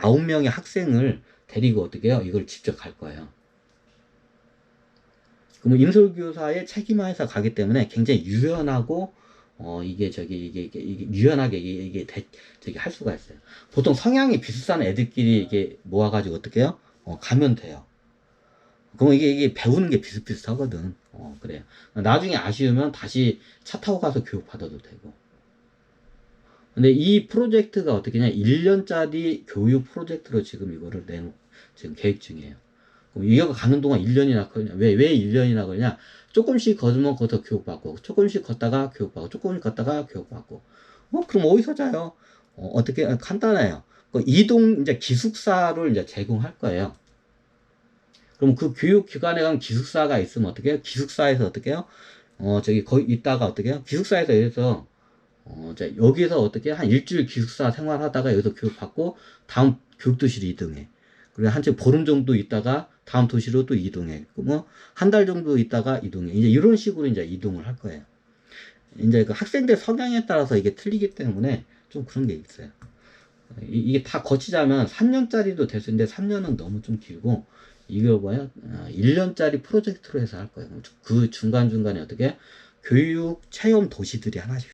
9명의 학생을 데리고 어떻게 해요? 이걸 직접 갈 거예요. 그러면 임솔교사의 책임하에서 가기 때문에 굉장히 유연하고 어 이게 저기 이게 이게, 이게 유연하게 이게, 이게 대, 저기 할 수가 있어요. 보통 성향이 비슷한 애들끼리 이게 모아가지고 어떻게 해요? 어, 가면 돼요. 그럼 이게 이게 배우는 게 비슷비슷하거든. 어 그래요. 나중에 아쉬우면 다시 차 타고 가서 교육 받아도 되고. 근데 이 프로젝트가 어떻게 냐 1년짜리 교육 프로젝트로 지금 이거를 내놓 지금 계획 중이에요. 그럼 이거 가는 동안 1년이나 걸냐? 왜, 왜 1년이나 걸냐? 조금씩 걷으면 걷어 교육받고, 조금씩 걷다가 교육받고, 조금씩 걷다가 교육받고. 어, 그럼 어디서 자요? 어, 어떻게, 아, 간단해요. 그 이동, 이제 기숙사를 이제 제공할 거예요. 그럼 그 교육기관에 가면 기숙사가 있으면 어떻게 해요? 기숙사에서 어떻게 해요? 어, 저기, 거기 있다가 어떻게 해요? 기숙사에서 여기서, 어, 이제 여기서 어떻게 한 일주일 기숙사 생활하다가 여기서 교육받고, 다음 교육도시로 이동해. 그리고 한채 보름 정도 있다가 다음 도시로 또 이동해. 뭐, 한 달 정도 있다가 이동해. 이제 이런 식으로 이제 이동을 할 거예요. 이제 그 학생들 성향에 따라서 이게 틀리기 때문에 좀 그런 게 있어요. 이- 이게 다 거치자면 3년짜리도 될 수 있는데 3년은 너무 좀 길고, 이거 뭐야? 1년짜리 프로젝트로 해서 할 거예요. 그 중간중간에 어떻게 교육 체험 도시들이 하나씩